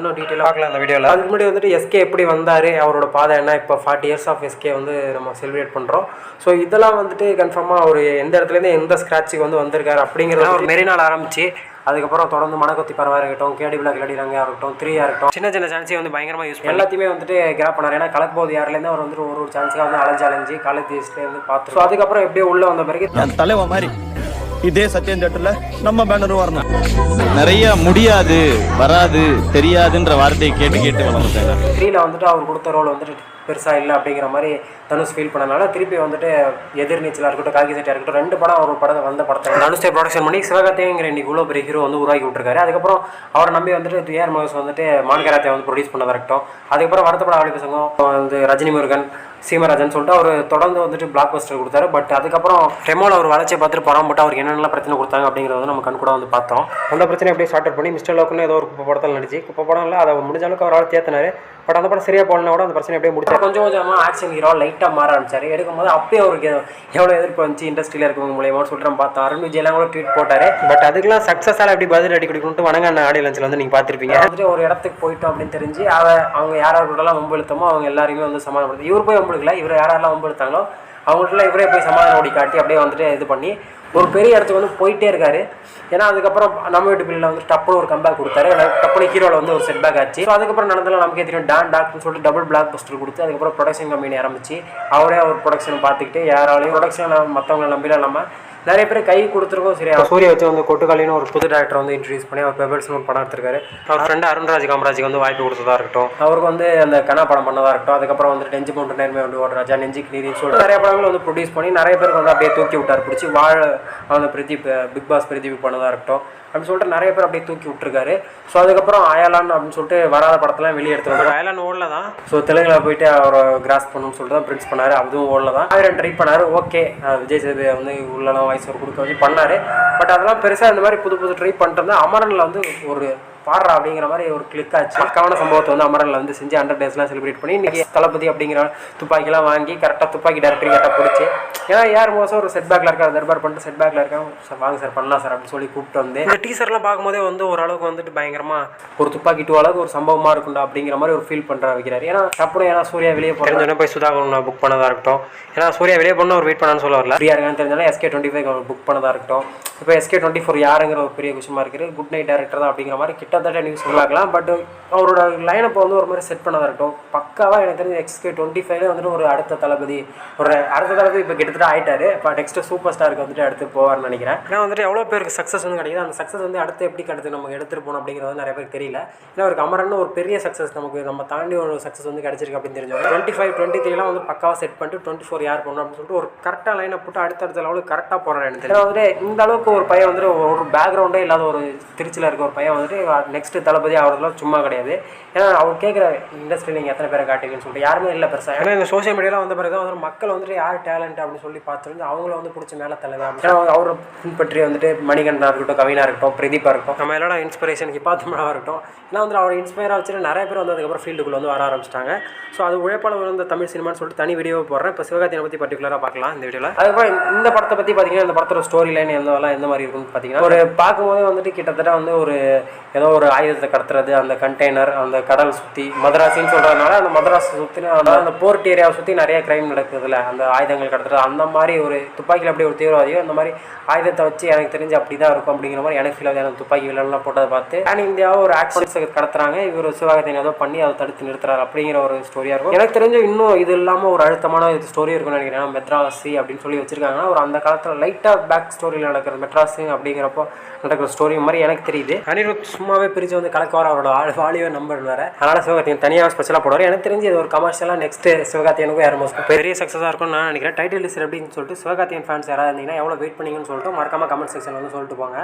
இன்னும் டீட்டெயிலாக பார்க்கலாம் அந்த வீடியோவில் அதுக்கு முன்னாடி வந்துட்டு எஸ்கே எப்படி வந்தார் அவரோட பாதை என்ன இப்போ ஃபார்ட்டி இயர்ஸ் ஆஃப் எஸ்கே வந்து நம்ம செலிப்ரேட் பண்ணுறோம் ஸோ இதெல்லாம் வந்துட்டு கன்ஃபார்மாக அவர் எந்த இடத்துலேருந்து எந்த ஸ்க்ராட்சுக்கு வந்து வந்திருக்காரு அப்படிங்கிறத ஒரு மெரினால் ஆரம்பிச்சு அதுக்கப்புறம் தொடர்ந்து மணக்கொத்தி பறவை இருக்கட்டும் கேடி பிளாக் கிளடி ரங்கையாக இருக்கட்டும் த்ரீயாக இருக்கட்டும் சின்ன சின்ன சான்ஸை வந்து பயங்கரமாக யூஸ் பண்ணி எல்லாத்தையுமே வந்துட்டு கிராப் பண்ணார். ஏன்னா கலக்போது யார்லேருந்து அவர் வந்துட்டு ஒரு ஒரு சான்ஸுக்காக வந்து அலைஞ்சு அலைஞ்சு காலேஜ் இருந்து பார்த்து ஸோ அதுக்கப்புறம் எப்படியோ உள்ளே வந்த பிறகு என் தலைவன் மாதிரி. இதே சத்யம் தேட்டர்ல நம்ம பேனரும் வரணும். நிறைய முடியாது வராது தெரியாதுன்ற வார்த்தையை கேட்டு கேட்டு வளர்ந்துட்டேன். த்ரீல வந்துட்டு அவர் கொடுத்த ரோல் வந்துட்டு பெருசாக இல்லை அப்படிங்கிற மாதிரி தனுஷ் ஃபீல் பண்ணனால திருப்பி வந்துட்டு எதிர்நீச்சலாக இருக்கட்டும் காக்கி சட்டியாக இருக்கட்டும் ரெண்டு படம் ஒரு படம் வந்த படத்தை தனுஷை ப்ரொடக்ஷன் பண்ணி சிவகார்த்திகேயங்கிற இன்னைக்கு இவ்வளோ பெரிய ஹீரோ வந்து உருவாக்கி விட்டுருக்காரு. அதுக்கப்புறம் அவரை நம்பி வந்துட்டு துயார் மகஸ் வந்துட்டு மான்கராத்தை வந்து ப்ரொடியூஸ் பண்ணதாக இருக்கட்டும் அதுக்கப்புறம் வருத்தப்பட ஆவலி பசங்கம் வந்து ரஜினி முருகன் சீமராஜன் சொல்லிட்டு அவர் தொடர்ந்து வந்துட்டு பிளாக் பஸ்டர் கொடுத்தாரு. பட் அதுக்கப்புறம் ரெமோல அவர் வளர்ச்சியை பார்த்துட்டு படம் போட்டு அவருக்கு என்னென்ன பிரச்சனை கொடுத்தாங்க அப்படிங்கிறத நம்ம கண் கூட வந்து பார்த்தோம். அந்த பிரச்சனையை அப்படியே ஸ்டார்ட் பண்ணி மிஸ்டர் லோக்குன்னு ஏதோ ஒரு குப்பை படத்தில் நடிச்சு குப்பை படம் இல்லை அதை முடிஞ்ச அளவுக்கு அவரால் தேத்தினாரு. பட் அந்த படம் சரியா போடலாம் கூட அந்த பிரச்சனை அப்படியே முடிச்சார். கொஞ்சம் கொஞ்சமாக ஆக்ஷன் ஹீரோ லைட்டாக மாற ஆரம்பிச்சார். எடுக்கும்போது அப்பயே அவருக்கு எவ்வளோ எதிர்ப்பு வந்துச்சு இண்டஸ்ட்ரியில் இருக்கவங்க மூலியமாக சொல்லிட்டு நம்ம பார்த்தோம். அருண் விஜய்லாம் கூட ட்வீட் போட்டார். பட் அதுக்கெல்லாம் சக்ஸஸால் எப்படி பதில் அடி கொடுக்கணும்ட்டு வணங்க அண்ணா ஆடியோ லஞ்சில் வந்து நீங்கள் பார்த்துருப்பீங்க. வந்துட்டு ஒரு இடத்துக்கு போயிட்டோம் அப்படின்னு தெரிஞ்சு அவ அவங்க யார் யார் கூடலாம் வம்பு இழுத்தமோ அவங்க எல்லாருமே வந்து சமாதானப்படுத்தி இவர் போய் வம்பு இவர் யாரெல்லாம் வம்பு அவங்கள்ட்ட இவரே போய் சமாதானம் ஓடி காட்டி அப்படியே வந்துட்டு இது பண்ணி ஒரு பெரிய இடத்துக்கு வந்து போயிட்டே இருக்காரு. ஏன்னா அதுக்கப்புறம் நம்ம வீட்டு பிள்ளைல வந்து டப்புனு ஒரு கம்பேக் கொடுத்தாரு. டப்புனு ஹீரோவில் வந்து ஒரு செட் பேக் ஆச்சு. ஸோ அதுக்கப்புறம் நடந்தாலும் நமக்கே தெரியும். டான் டாக்னு சொல்லிட்டு டபுள் பிளாக் பஸ்டர் கொடுத்து அதுக்கப்புறம் ப்ரொடக்ஷன் கம்பெனி ஆரம்பிச்சு அவரே அவர் ப்ரொடக்ஷன் பார்த்துக்கிட்டு யாராலையும் ப்ரொடக்ஷன் மற்றவங்களை நம்பிலாம் இல்லாமல் நிறைய பேர் கை கொடுத்துருக்கோம் சரி சூர்யா வச்சு வந்து கொட்டுக்காலின்னு ஒரு புது டேரக்டர் வந்து இன்ட்ரடியூஸ் பண்ணி அவர் பெபல்ஸ்னு ஒரு படம் எடுத்திருக்காரு. அவர் ஃப்ரெண்டு அருண்ராஜ் காமராஜுக்கு வந்து வாய்ப்பு கொடுத்ததா இருக்கட்டும். அவருக்கு வந்து அந்த கனா படம் பண்ணதா இருக்கட்டும். அதுக்கப்புறம் வந்து நெஞ்சு மூன்று நேர்மை வந்து ஓடுறாஜா நெஞ்சுக்கு நீதினு சொல்லிட்டு நிறைய படங்கள் வந்து ப்ரொடியூஸ் பண்ணி நிறைய பேருக்கு வந்து அப்படியே தூக்கி விட்டார். பிடிச்சி வாழ அந்த பிரதீப் பிக் பாஸ் பிரதீப் பண்ணதா இருக்கட்டும். அப்படின்னு சொல்லிட்டு நிறைய பேர் அப்படியே தூக்கி விட்டுருக்காரு. ஸோ அதுக்கப்புறம் அயலான் அப்படின்னு சொல்லிட்டு வராத படத்தெல்லாம் வெளியே எடுத்து வந்தார். அயலான் ஓடல தான் ஸோ தெலுங்குல போயிட்டு அவரை கிராஸ் பண்ணணும்னு சொல்லிட்டு தான் பிரின்ஸ் பண்ணாரு. அதுவும் ஓடல தான் ஆயிரம் ட்ரை பண்ணாரு ஓகே விஜய் சேது வந்து உள்ளலாம் வாய்ஸ் ஒரு கொடுக்க வச்சு பண்ணார். பட் அதெல்லாம் பெருசாக இந்த மாதிரி புது புது ட்ரை பண்ணிட்டு அமரனில் வந்து ஒரு பாடுறா அப்படிங்கிற மாதிரி ஒரு கிளிக் ஆச்சு. பக்காவான சம்பவத்தை வந்து அமரனில் வந்து செஞ்சு ஹண்ட்ரட் டேஸ்லாம் செலிப்ரேட் பண்ணி இன்னைக்கு தளபதி அப்படிங்கிற துப்பாக்கிலாம் வாங்கி கரெக்டாக துப்பாக்கி டேரக்டர் கரெக்டாக பிடிச்சி ஏன்னா யார் மோசம்? ஒரு செட் பேக்கில் இருக்கார் தர்பார் பண்ணிட்டு செட் பேக்கில் இருக்காங்க சார் வாங்க சார் பண்ணலாம் சார் அப்படின்னு சொல்லி கூப்பிட்டு வந்து இந்த டீசர்லாம் பார்க்கும்போதே வந்து ஓரளவுக்கு வந்துட்டு பயங்கரமாக ஒரு துப்பாக்கி டூ அளவுக்கு ஒரு சம்பவமாக இருக்கும்டா அப்படிங்கிற மாதிரி ஒரு ஃபீல் பண்ணுற வைக்கிறார். ஏன்னா அப்புறம் ஏன்னா சூர்யா வெளியே போகிறேன் போய் சுதாகர் நான் புக் பண்ணதாக இருக்கட்டும். ஏன்னா சூர்யா வெளியே போன ஒரு வெயிட் பண்ணான்னு சொல்ல வரல. ஃப்ரீயாக இருக்கான்னு தெரிஞ்சாலும் எஸ்கே டுவெண்ட்டி ஃபைவ் அவர் புக் பண்ணதாக இருக்கட்டும். இப்போ எஸ்கே டுவெண்ட்டி ஃபோர் யாருங்கிற ஒரு பெரிய விஷயமா இருக்குது குட் நைட் டேரக்டர் தான் அப்படிங்கிற மாதிரி கிட்டத்தட்ட நியூஸ் சொல்லாக்கலாம் பட் அவரோட லைனப்பை வந்து ஒரு மாதிரி செட் பண்ணதாக இருக்கட்டும். பக்காவாக எனக்கு தெரிஞ்ச எக்ஸ்கே டுவெண்ட்டி ஃபைவ்ல வந்துட்டு ஒரு அடுத்த தளபதி ஒரு அடுத்த தளபதி இப்போ கிட்டத்தட்ட ஆயிட்டாரு. இப்போ நெக்ஸ்ட் சூப்பர் ஸ்டாருக்கு வந்துட்டு அடுத்து போவார்னு நினைக்கிறேன். ஏன்னா வந்துட்டு எவ்வளோ பேருக்கு சக்ஸஸ் வந்து கிடைக்குது அந்த சக்ஸஸ் வந்து அடுத்து எப்படி அடுத்து நமக்கு எடுத்துகிட்டு போகணும் அப்படிங்கிறது வந்து நிறைய பேருக்கு தெரியல. ஏன்னா ஒரு கமரன் ஒரு பெரிய சக்ஸஸ் நமக்கு நம்ம தாண்டி ஒரு சக்ஸஸ் வந்து கிடைச்சிருக்கு அப்படின்னு தெரிஞ்சவங்க. டுவெண்ட்டி ஃபைவ் டுவெண்ட்டி த்ரீலாம் வந்து பக்காவாக செட் பண்ணிட்டு டுவெண்ட்டி ஃபோர் யார் பண்ணணும் அப்படின்னு சொல்லிட்டு ஒரு கரெக்டாக லைனை போட்டு அடுத்த அடுத்த லெவலுக்கு கரெக்டாக போகிறேன் எனக்கு தெரியும். வந்துட்டு இந்த அளவுக்கு ஒரு பையன் வந்துட்டு ஒரு பேக்ரவுண்டே இல்லாத ஒரு திருச்சியில் இருக்க ஒரு பையன் வந்துட்டு நெக்ஸ்ட்டு தளபதி அவரெல்லாம் சும்மா கிடையாது. ஏன்னா அவர் கேட்குற இண்டஸ்ட்ரியில் நீங்கள் எத்தனை பேரை காட்டுவீங்கன்னு சொல்லிட்டு யாருமே இல்லை பெருசாக ஏன்னா இந்த சோஷியல் மீடியாவில் வந்த பிறகு தான் வந்து மக்கள் வந்துட்டு யார் டேலண்ட் அப்படின்னு சொல்லி பார்த்துருந்து அவங்கள வந்து பிடிச்ச மேலே தலைவர் ஏன்னா அவரை பின்பற்றி வந்துட்டு மணிகண்டனாக இருக்கட்டும் கவினா இருக்கட்டும் பிரதீபாக இருக்கட்டும் நம்ம எல்லாரோட இன்ஸ்பிரேஷன் ஹிப்பாத்தமனாக இருக்கட்டும். ஏன்னா வந்து அவர் இன்ஸ்பயராக வச்சுட்டு நிறைய பேர் வந்து அதுக்கப்புறம் ஃபீல்டுக்குள்ளே வந்து வர ஆரம்பிச்சிட்டாங்க. ஸோ அது உழைப்பாளர் விழுந்த தமிழ் சினிமான்னு சொல்லிட்டு தனி வீடியோ போடுறேன். இப்போ சிவகார்த்தியை பற்றி பர்டிகுலராக பார்க்கலாம் இந்த வீடியோவில் அதுக்கப்புறம் இந்த படத்தை பற்றி பார்த்தீங்கன்னா இந்த படத்தோட ஸ்டோரி லைன் எந்தவெல்லாம் எந்த மாதிரி இருக்கும்னு பார்த்தீங்கன்னா ஒரு பார்க்கும்போதே வந்துட்டு கிட்டத்தட்ட வந்து ஒரு ஏதோ ஒரு ஆயுதத்தை கடத்துறது அந்த கண்டெய்னர் அந்த கடல் சுற்றி மதராசின்னு சொல்கிறதுனால அந்த மதராஸ் சுற்றி அந்த போர்ட் ஏரியாவை சுற்றி நிறைய கிரைம் நடக்குதுல்ல. அந்த ஆயுதங்கள் கடத்துறது அந்த மாதிரி ஒரு துப்பாக்கியில் அப்படியே ஒரு தீவிரவாதியோ அந்த மாதிரி ஆயுதத்தை வச்சு எனக்கு தெரிஞ்சு அப்படி தான் இருக்கும் அப்படிங்கிற மாதிரி எனக்கு ஃபீல் ஆகுது. எனக்கு துப்பாக்கி வில்லன்லாம் போட்டதை பார்த்து அண்ட் இந்தியாவை ஒரு ஆக்ஷன்ஸ் கடத்துறாங்க. இவர் சிவகார்த்திகேயன் ஏதோ பண்ணி அதை தடுத்து நிறுத்துறாரு அப்படிங்கிற ஒரு ஸ்டோரியாக இருக்கும். எனக்கு தெரிஞ்சு இன்னும் இது இல்லாமல் ஒரு அழுத்தமான இது ஸ்டோரி இருக்கும்னு நினைக்கிறேன். மெத்ராசி அப்படின்னு சொல்லி வச்சிருக்காங்கன்னா ஒரு அந்த காலத்தில் லைட்டாக பேக் ஸ்டோரியில் நடக்கிறது மெட்ராஸு அப்படிங்கிறப்போ நடக்கிற ஸ்டோரி மாதிரி எனக்கு தெரியுது. அனிருத் சும்மாவே பிரித்து வந்து கலக்குவார் அவரோட ஆள் வாலியோ நம்பர் வேறு. அதனால் சிவகார்த்திகன் தனியாக ஸ்பெஷலாக போடுவார். எனக்கு தெரிஞ்சு இது ஒரு கமர்ஷியலாக நெக்ஸ்ட் சிவகார்த்திகனுக்கும் யாரும் பெரிய சக்ஸஸாக இருக்கும்னு நான் நினைக்கிறேன். டைட்டில் லிஸ்ட் அப்படின்னு சொல்லிட்டு சிவகார்த்திகன் ஃபேன்ஸ் யாராவது இருந்தீங்கன்னா எவ்வளோ வெயிட் பண்ணிங்கன்னு சொல்லிட்டு மறக்காம கமெண்ட் செக்ஷன் வந்து சொல்லிட்டு போங்க.